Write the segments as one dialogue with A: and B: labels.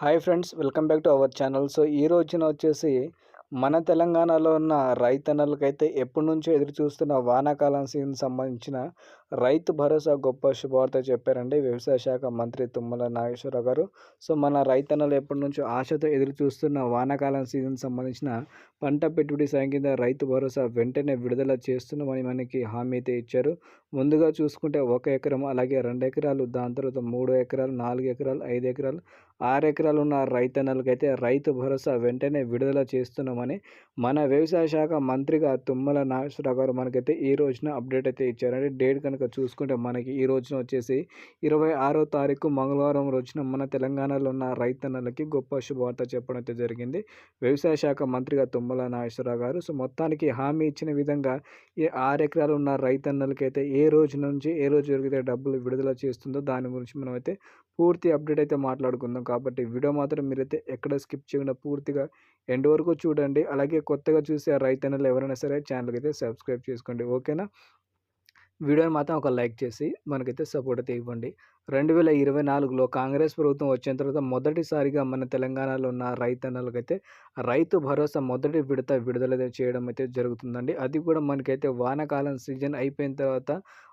A: Hi friends welcome back to our channel. So ఈ రోజున వచ్చేసి మన తెలంగాణలో ఉన్న రైతన్నలకైతే ఎప్పటి నుంచో ఎదురు చూస్తున్న వానాకాలం సీజన్ సంబంధించిన రైతు భరోసా గొప్ప శుభవార్త చెప్పారండి వ్యవసాయ శాఖ మంత్రి తుమ్మల నాగేశ్వరరావు గారు. సో మన రైతన్నలు ఎప్పటి నుంచో ఆశతో ఎదురు చూస్తున్న వానాకాలం సీజన్ సంబంధించిన పంట పెట్టుబడి సాయం కింద రైతు భరోసా వెంటనే విడుదల చేస్తున్నామని మనకి హామీ అయితే ఇచ్చారు. ముందుగా చూసుకుంటే ఒక ఎకరం అలాగే రెండు ఎకరాలు దాని తర్వాత మూడు ఎకరాలు నాలుగు ఎకరాలు ఐదు ఎకరాలు ఆరు ఎకరాలు ఉన్న రైతన్నలకైతే రైతు భరోసా వెంటనే విడుదల చేస్తున్నాం చేస్తున్నామని మన వ్యవసాయ శాఖ మంత్రిగా తుమ్మల నాగేశ్వరరావు గారు మనకైతే ఈ రోజున అప్డేట్ అయితే ఇచ్చారంటే డేట్ కనుక చూసుకుంటే మనకి ఈ రోజున వచ్చేసి ఇరవై ఆరో తారీఖు మంగళవారం రోజున మన తెలంగాణలో ఉన్న రైతన్నలకి గొప్ప శుభవార్త చెప్పడం అయితే జరిగింది. వ్యవసాయ శాఖ మంత్రిగా తుమ్మల నాగేశ్వరరావు గారు. సో మొత్తానికి హామీ ఇచ్చిన విధంగా ఈ ఆరు ఎకరాలు ఉన్న రైతన్నలకైతే ఏ రోజు నుంచి ఏ రోజు జరిగితే డబ్బులు విడుదల చేస్తుందో దాని గురించి మనం అయితే పూర్తి అప్డేట్ అయితే మాట్లాడుకుందాం. కాబట్టి వీడియో మాత్రం మీరైతే ఎక్కడ స్కిప్ చేయకుండా పూర్తిగా ఎండ్ వరకు చూడండి. అలాగే కొత్తగా చూసే రైతన్నలు ఎవరైనా సరే ఛానల్కి అయితే సబ్స్క్రైబ్ చేసుకోండి. ఓకేనా? వీడియోని మాత్రం ఒక లైక్ చేసి మనకైతే సపోర్ట్ అయితే ఇవ్వండి. రెండు వేల ఇరవై నాలుగులో కాంగ్రెస్ ప్రభుత్వం వచ్చిన తర్వాత మొదటిసారిగా మన తెలంగాణలో ఉన్న రైతన్నలకైతే రైతు భరోసా మొదటి విడత విడుదల చేయడం అయితే జరుగుతుందండి. అది కూడా మనకైతే వానాకాలం సీజన్ అయిపోయిన తర్వాత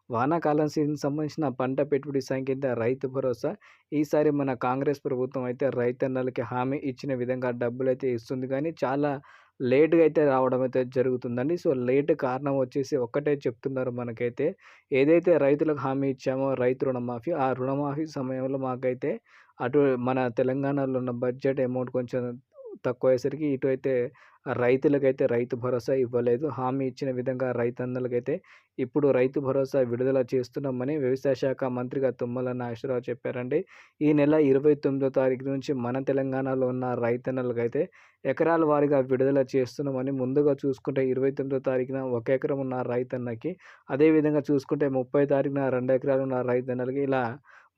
A: వానాకాలం సీజన్ సంబంధించిన పంట పెట్టుబడి సంఖ్య రైతు భరోసా. ఈసారి మన కాంగ్రెస్ ప్రభుత్వం అయితే రైతన్నలకి హామీ ఇచ్చిన విధంగా డబ్బులు అయితే ఇస్తుంది. కానీ చాలా లేట్గా అయితే రావడం అయితే జరుగుతుందండి. సో లేట్ కారణం వచ్చేసి ఒక్కటే చెప్తున్నారు మనకైతే. ఏదైతే రైతులకు హామీ ఇచ్చామో రైతు రుణమాఫీ ఆ రుణమాఫీ సమయంలో మాకైతే అటు మన తెలంగాణలో ఉన్న బడ్జెట్ అమౌంట్ కొంచెం తక్కువ అయ్యేసరికి ఇటు అయితే రైతులకైతే రైతు భరోసా ఇవ్వలేదు. హామీ ఇచ్చిన విధంగా రైతన్నలకైతే ఇప్పుడు రైతు భరోసా విడుదల చేస్తున్నామని వ్యవసాయ శాఖ మంత్రిగా తుమ్మల నాగేశ్వరరావు చెప్పారండి. ఈ నెల ఇరవై తొమ్మిదో తారీఖు నుంచి మన తెలంగాణలో ఉన్న రైతన్నలకైతే ఎకరాల వారీగా విడుదల చేస్తున్నామని ముందుగా చూసుకుంటే ఇరవై తొమ్మిదో తారీఖున ఒక ఎకరం ఉన్న రైతన్నకి అదేవిధంగా చూసుకుంటే ముప్పై తారీఖున రెండు ఎకరాలు ఉన్న రైతన్నలకి ఇలా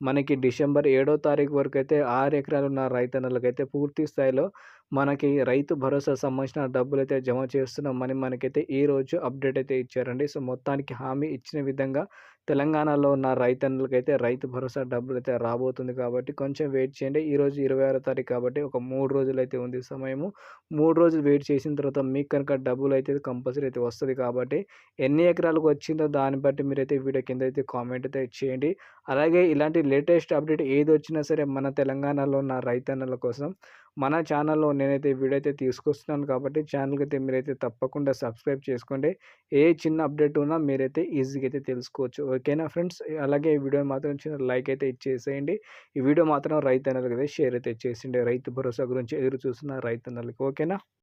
A: మనకి డిసెంబర్ ఏడో తారీఖు వరకు అయితే ఆరు ఎకరాలు ఉన్న రైతన్నలకైతే పూర్తి స్థాయిలో మనకి రైతు భరోసా సంబంధించిన డబ్బులు అయితే జమ చేస్తున్నామని మనకైతే ఈరోజు అప్డేట్ అయితే ఇచ్చారండి. సో మొత్తానికి హామీ ఇచ్చిన విధంగా తెలంగాణలో ఉన్న రైతన్నులకైతే రైతు భరోసా డబ్బులు అయితే రాబోతుంది కాబట్టి కొంచెం వెయిట్ చేయండి. ఈరోజు ఇరవై ఆరో తారీఖు కాబట్టి ఒక మూడు రోజులు అయితే ఉంది సమయము. మూడు రోజులు వెయిట్ చేసిన తర్వాత మీకు కనుక డబ్బులు అయితే కంపల్సరీ అయితే వస్తుంది కాబట్టి ఎన్ని ఎకరాలకు వచ్చిందో దాన్ని బట్టి మీరైతే వీడియో కింద అయితే కామెంట్ అయితే చేయండి. అలాగే ఇలాంటి లేటెస్ట్ అప్డేట్ ఏది వచ్చినా సరే మన తెలంగాణలో ఉన్న రైతన్నల కోసం మన ఛానల్లో నేనైతే వీడియో అయితే తీసుకొస్తున్నాను కాబట్టి ఛానల్కి అయితే మీరైతే తప్పకుండా సబ్స్క్రైబ్ చేసుకోండి. ఏ చిన్న అప్డేట్ ఉన్నా మీరైతే ఈజీగా అయితే తెలుసుకోవచ్చు. ఓకేనా ఫ్రెండ్స్? అలాగే ఈ వీడియో మాత్రం చిన్న లైక్ అయితే ఇచ్చేసేయండి. ఈ వీడియో మాత్రం రైతన్నలకి అయితే షేర్ అయితే చేసిండే. రైతు భరోసా గురించి ఎదురు చూస్తున్న రైతన్నలకి. ఓకేనా?